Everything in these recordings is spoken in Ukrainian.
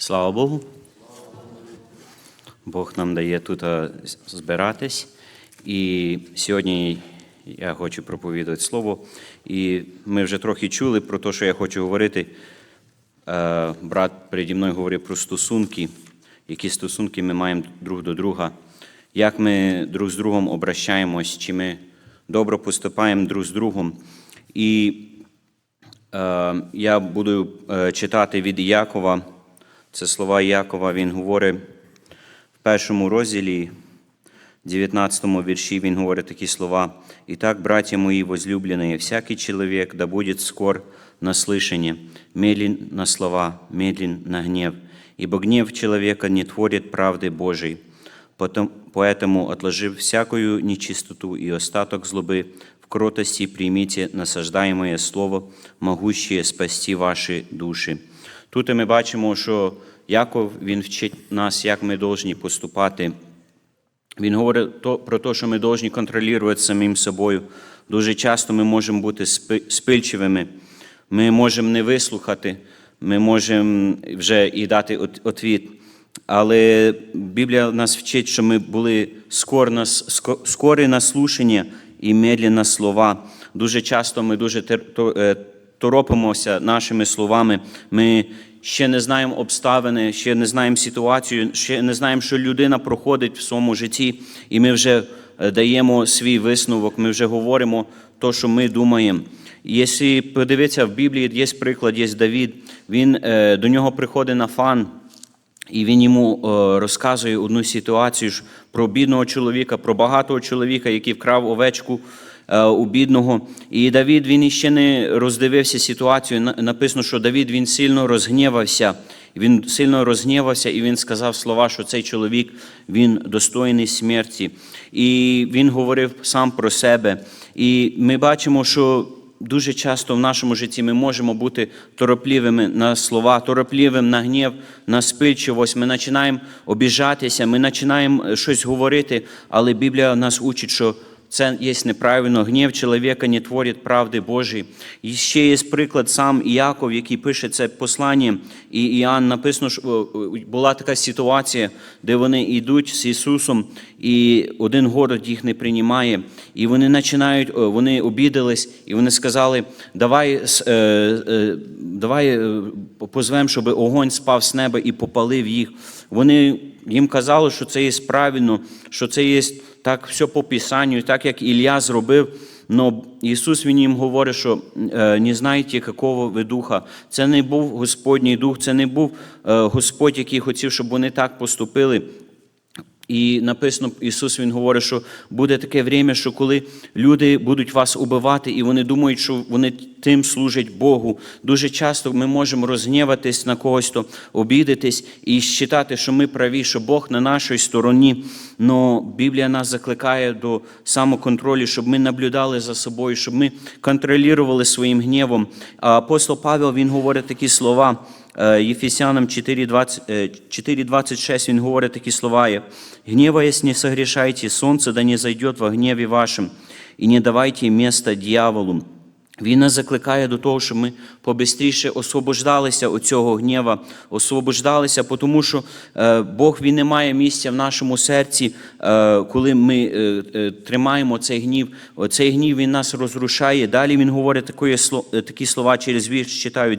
Слава Богу. Бог нам дає тут е, збиратись. І сьогодні я хочу проповідати слово. І ми вже трохи чули про те, що я хочу говорити. Е, Брат переді мною говорив про стосунки, які стосунки ми маємо друг до друга, як ми друг з другом обращаємось, чи ми добре поступаємо друг з другом. І Е, Я буду е, читати від Якова. Це слова Якова. Він говорить в першому розділі, 19 вірші, він говорить такі слова. «Итак, братья мои возлюбленные, всякий человек да будет скор на слышание, медлен на слова, медлен на гнев, ибо гнев человека не творит правды Божией. Потом- Поэтому, отложив всякую нечистоту и остаток злобы, в кротости примите насаждаемое слово, могущее спасти ваші душі. Тут ми бачимо, що Яков він вчить нас, як ми повинні поступати. Він говорить про те, що ми повинні контролювати самим собою. Дуже часто ми можемо бути спильчивими, ми можемо не вислухати, ми можемо вже і дати от- відповідь. Але Біблія нас вчить, що ми були скор на, скорі на слушання і медлі на слова. Дуже часто ми дуже е, торопимося нашими словами. Ми ще не знаємо обставини, ще не знаємо ситуацію, ще не знаємо, що людина проходить в своєму житті, і ми вже е, даємо свій висновок, ми вже говоримо те, що ми думаємо. Якщо подивитися в Біблії, є приклад, є Давід, він е, до нього приходить Нафан, і він йому е, розказує одну ситуацію про бідного чоловіка, про багатого чоловіка, який вкрав овечку у бідного. І Давід він іще не роздивився ситуацію. На- Написано, що Давід він сильно розгнівався. Він сильно розгнівався, і він сказав слова, що цей чоловік він достойний смерті. І він говорив сам про себе. І ми бачимо, що Дуже часто в нашому житті ми можемо бути торопливими на слова, торопливим на гнів, на спильчивость. Ми починаємо обіжатися, ми починаємо е, щось говорити, але Біблія нас учить, що це є неправильно. Гнів чоловіка не творить правди Божої. І ще є приклад сам Іаков, який пише це послання, і Іоанн написано, що о, о, була така ситуація, де вони йдуть з Ісусом, і один город їх не приймає, і вони починають, вони обідались, і вони сказали, давай, е, е, давай е, позвемо, щоб огонь спав з неба і попалив їх. Вони їм казали, що це є правильно, що це є так все по Писанню, так як Ілля зробив. Но Ісус Він їм говорить, що е, не знаєте, якого ви духа. Це не був Господній дух, це не був е, Господь, який хотів, щоб вони так поступили. І написано, Ісус Він говорить, що буде таке время, що коли люди будуть вас убивати, і вони думають, що вони тим служать Богу. Дуже часто ми можемо розгніватись на когось, то обідатись і вважати, що ми праві, що Бог на нашій стороні. Но Біблія нас закликає до самоконтролю, щоб ми наблюдали за собою, щоб ми контролювали своїм гнівом. Апостол Павел він говорить такі слова. Е, Єфесянам 4.20, е, 4.26 він говорить такі слова. «Гневаясь, не согрешайте, сонце да не зайдет во гневі вашим, і не давайте места дьяволу». Він нас закликає до того, щоб ми побистріше освобождалися від цього гнєва, освобождалися, тому що е, Бог він не має місця в нашому серці, е, коли ми е, тримаємо цей гнів. Цей гнів він нас розрушає. Далі він говорить такі, сло- такі слова через вірш, читаю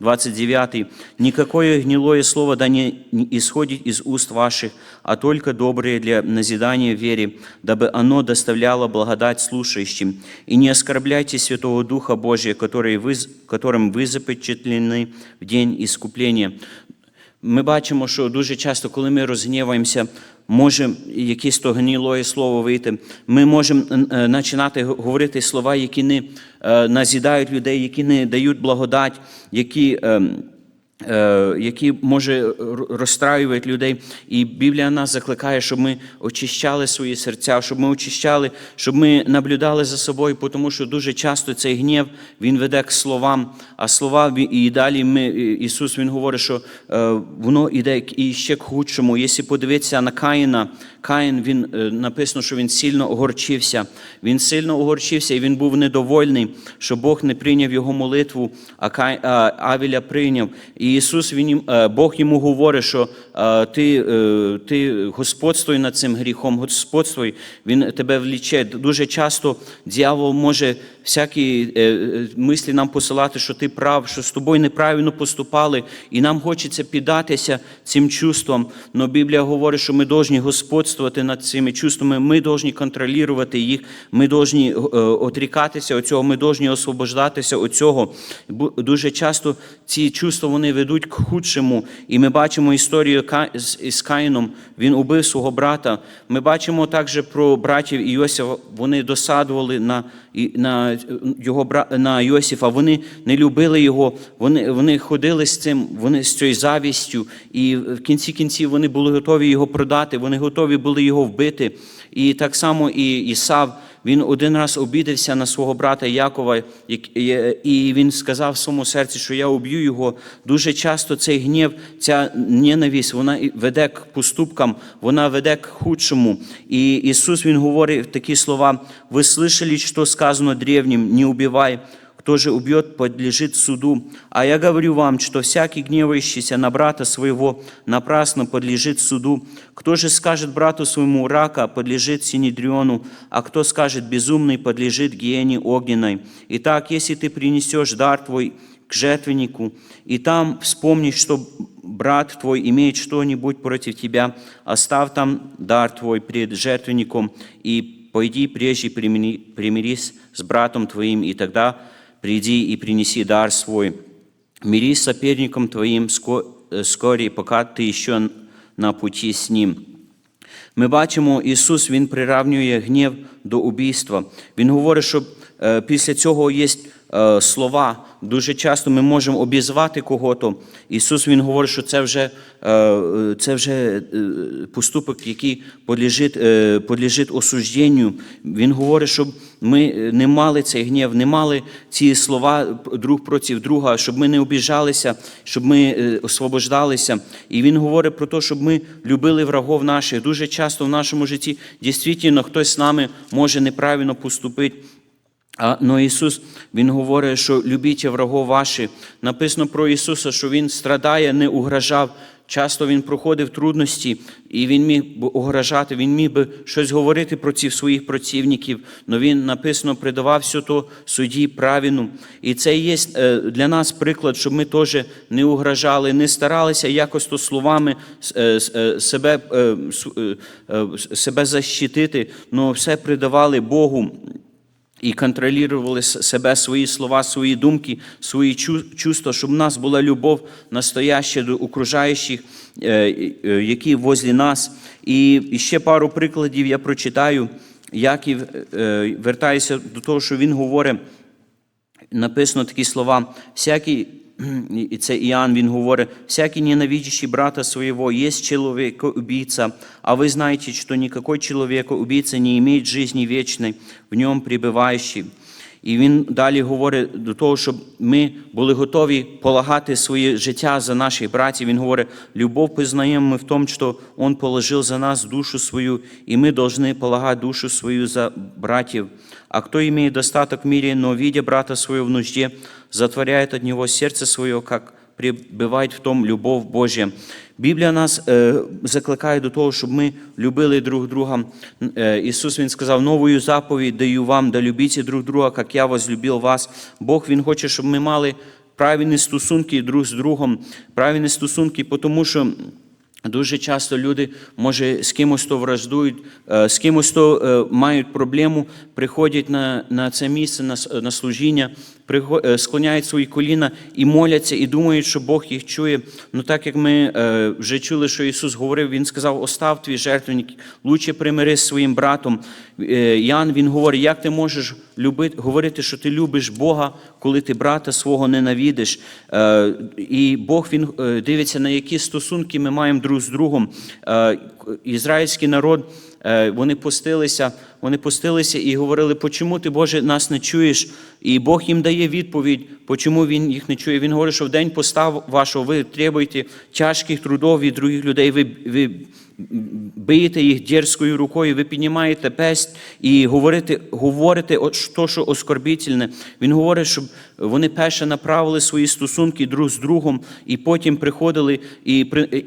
29. «Никакое гнилое слово да не исходит из уст ваших, а только добрые для назидания вере, дабы оно доставляло благодать слушающим. И не оскорбляйте Святого Духа Божия, который вы, которым ви запечатлены в день іскуплення. Ми бачимо, що дуже часто, коли ми розгніваємося, може якесь то гнілоє слово вийти. Ми можемо е, починати говорити слова, які не е, назідають людей, які не дають благодать, які. е, які може розстраювати людей. І Біблія нас закликає, щоб ми очищали свої серця, щоб ми очищали, щоб ми наблюдали за собою, тому що дуже часто цей гнів він веде к словам, а слова і далі ми, Ісус Він говорить, що е, воно йде і ще к худшому. Якщо подивитися на Каїна, Каїн він е, написано, що він сильно огорчився. Він сильно огорчився і він був недовольний, що Бог не прийняв його молитву, а Авіля прийняв. І Ісус, він, е, Бог йому говорить, що е, ти, ти господствуй над цим гріхом, господствуй, Він тебе вліче. Дуже часто дьявол може всякі е, е, мислі нам посилати, що ти прав, що з тобою неправильно поступали, і нам хочеться піддатися цим чувствам. Но Біблія говорить, що ми повинні господствувати над цими чувствами, ми повинні контролювати їх, ми повинні е, отрікатися від цього, ми повинні освобождатися від цього. Дуже часто ці чувства вони ведуть к худшому. І ми бачимо історію з Каїном. Він убив свого брата. Ми бачимо також про братів Іосифа. Вони досадували на, на його на Йосифа. Вони не любили його. Вони, вони ходили з цим, вони з цією завістю. І в кінці кінців вони були готові його продати. Вони готові були його вбити. І так само і Ісав. Він один раз обідався на свого брата Якова, і- він сказав в своєму серці, що я уб'ю його. Дуже часто цей гнів, ця ненависть, вона веде к поступкам, вона веде к худшому. І Ісус Він говорить такі слова: ви слышали, що сказано древнім, не убивай. Кто же убьет, подлежит суду. А я говорю вам, что всякий гневающийся на брата своего напрасно подлежит суду. Кто же скажет брату своему рака, подлежит синедриону, а кто скажет безумный, подлежит гиене огненной. Итак, если ты принесешь дар твой к жертвеннику, и там вспомнишь, что брат твой имеет что-нибудь против тебя, оставь там дар твой пред жертвенником, и пойди прежде примири- примирись с братом твоим, и тогда приди и принеси дар свой. Мирись с соперником твоим э, пока ты еще на пути с ним. Ми бачимо, Ісус Він приравнює гнів до убійства. Він говорить, що після цього є е, слова. Дуже часто ми можемо обізвати кого-то. Ісус Він говорить, що це вже, е, е, це вже е, поступок, який подлежить, е, подлежить осужденню. Він говорить, щоб ми е, не мали цей гнів, не мали ці слова друг проти друга, щоб ми не обіжалися, щоб ми е, освобождалися. І він говорить про те, щоб ми любили врагов наших. Дуже часто в нашому житті дійсно хтось з нами може неправильно поступити. А, но Ісус, Він говорить, що любіть врагов ваші. Написано про Ісуса, що Він страдає, не угрожав. Часто Він проходив трудності, і Він міг угрожати, Він міг би щось говорити про цих своїх противників, але Він написано придавав все то судді правильну. І це є е, для нас приклад, щоб ми теж не угрожали, не старалися якось то словами е, е, себе, себе защитити, але все придавали Богу і контролювали себе, свої слова, свої думки, свої чувства, щоб в нас була любов настояща до окружаючих, е, е, які возлі нас. І ще пару прикладів я прочитаю. Яків і вертаюся до того, що він говорить, написано такі слова: всякий, і це Іоанн, він говорить, всякий ненавидящий брата своего есть человек-убийца, а вы знаете, что никакой человек-убийца не имеет жизни вечной, в нем пребывающий. І він далі говорить до того, щоб ми були готові полагати своє життя за наших братів. Він говорить, любов познаємо ми в тому, що Он положив за нас душу свою, і ми повинні полагати душу свою за братів. А кто имеет достаток в мире, но, видя брата своего в нужде, затворяет от него сердце свое, как пребывает в тому любов Божа. Біблія нас е, закликає до того, щоб ми любили друг друга. Е, Ісус Він сказав, новою заповідь даю вам, да любіть друг друга, як я возлюбив вас. Бог Він хоче, щоб ми мали правильні стосунки друг з другом, правильні стосунки, тому що Дуже часто люди, може, з кимось то враждують, е, з кимось то е, мають проблему, приходять на, на це місце, на, на служіння, е, склоняють свої коліна і моляться, і думають, що Бог їх чує. Ну так як ми вже чули, що Ісус говорив, Він сказав, остав твій жертвенник, лучше примирись з своїм братом. Ян, він говорить, як ти можеш любити, говорити, що ти любиш Бога, коли ти брата свого ненавидиш. Е, І Бог він дивиться, на які стосунки ми маємо друг з другом. Е, ізраїльський народ, вони постилися, вони постилися і говорили, почому ти, Боже, нас не чуєш? І Бог їм дає відповідь, почому Він їх не чує. Він говорить, що в день постав вашого ви требуєте тяжких трудов від других людей, ви, ви биєте їх дерзкою рукою, ви піднімаєте песть і говорите, говорите то, що оскорбітельне. Він говорить, щоб вони перше направили свої стосунки друг з другом, і потім приходили і,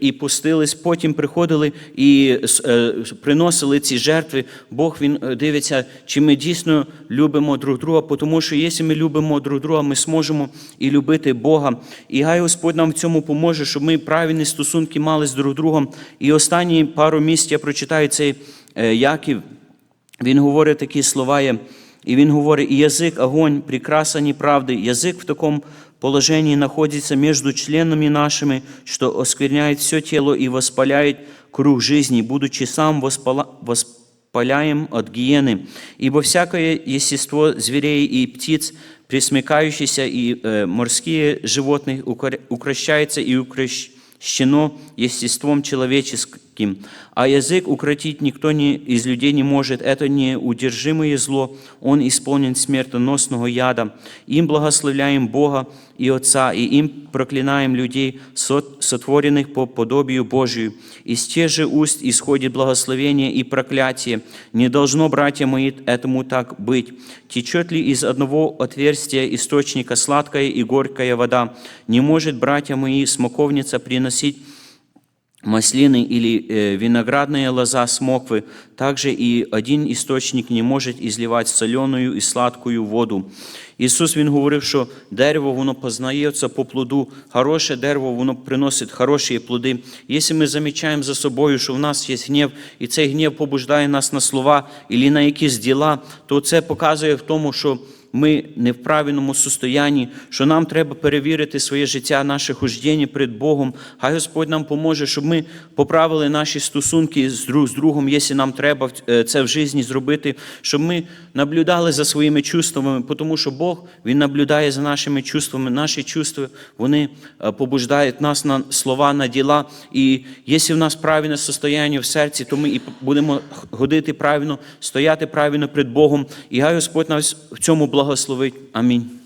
і постились, потім приходили і е, приносили ці жертви. Бог він е, дивиться, чи ми дійсно любимо друг друга, тому що якщо ми любимо друг друга, ми зможемо і любити Бога. І хай Господь нам в цьому поможе, щоб ми правильні стосунки мали з друг другом. І останні пару місць я прочитаю цей е, Яків. Він говорить такі слова, і він говорить, язик, огонь, прекраса неправды. Язык в таком положении находится между членами нашими, что оскверняет все тело и воспаляет круг жизни, будучи сам воспала- воспаляем от гиены. Ибо всякое естество зверей и птиц, пресмыкающиеся и э, морские животных укор- укращается и укращено естеством человеческим, а язык укротить никто не, из людей не может. Это неудержимое зло, он исполнен смертоносного яда. Им благословляем Бога и Отца, и им проклинаем людей, сот- сотворенных по подобию Божию. Из тех же уст исходит благословение и проклятие. Не должно, братья мои, этому так быть. Течет ли из одного отверстия источника сладкая и горькая вода? Не может, братья мои, смоковница приносить маслины или э, виноградная лоза смоквы, также и один источник не может изливать соленую и сладкую воду. Ісус Він говорив, що дерево воно познається по плоду, хороше дерево воно приносить хороші плоди. Якщо ми замічаємо за собою, що в нас є гнів, і цей гнів побуждає нас на слова або на якісь діла, то це показує в тому, що ми не в правильному состоянні, що нам треба перевірити своє життя, наше хождення перед Богом. Хай Господь нам поможе, щоб ми поправили наші стосунки з друг з другом, якщо нам треба е, це в житті зробити, щоб ми наблюдали за своїми чувствами, тому що Бог Він наблюдає за нашими чувствами. Наші чувства вони е, побуждають нас на слова, на діла. І якщо в нас правильне состояння в серці, то ми і будемо ходити правильно, стояти правильно перед Богом. І хай Господь нас в цьому благословить. Амінь.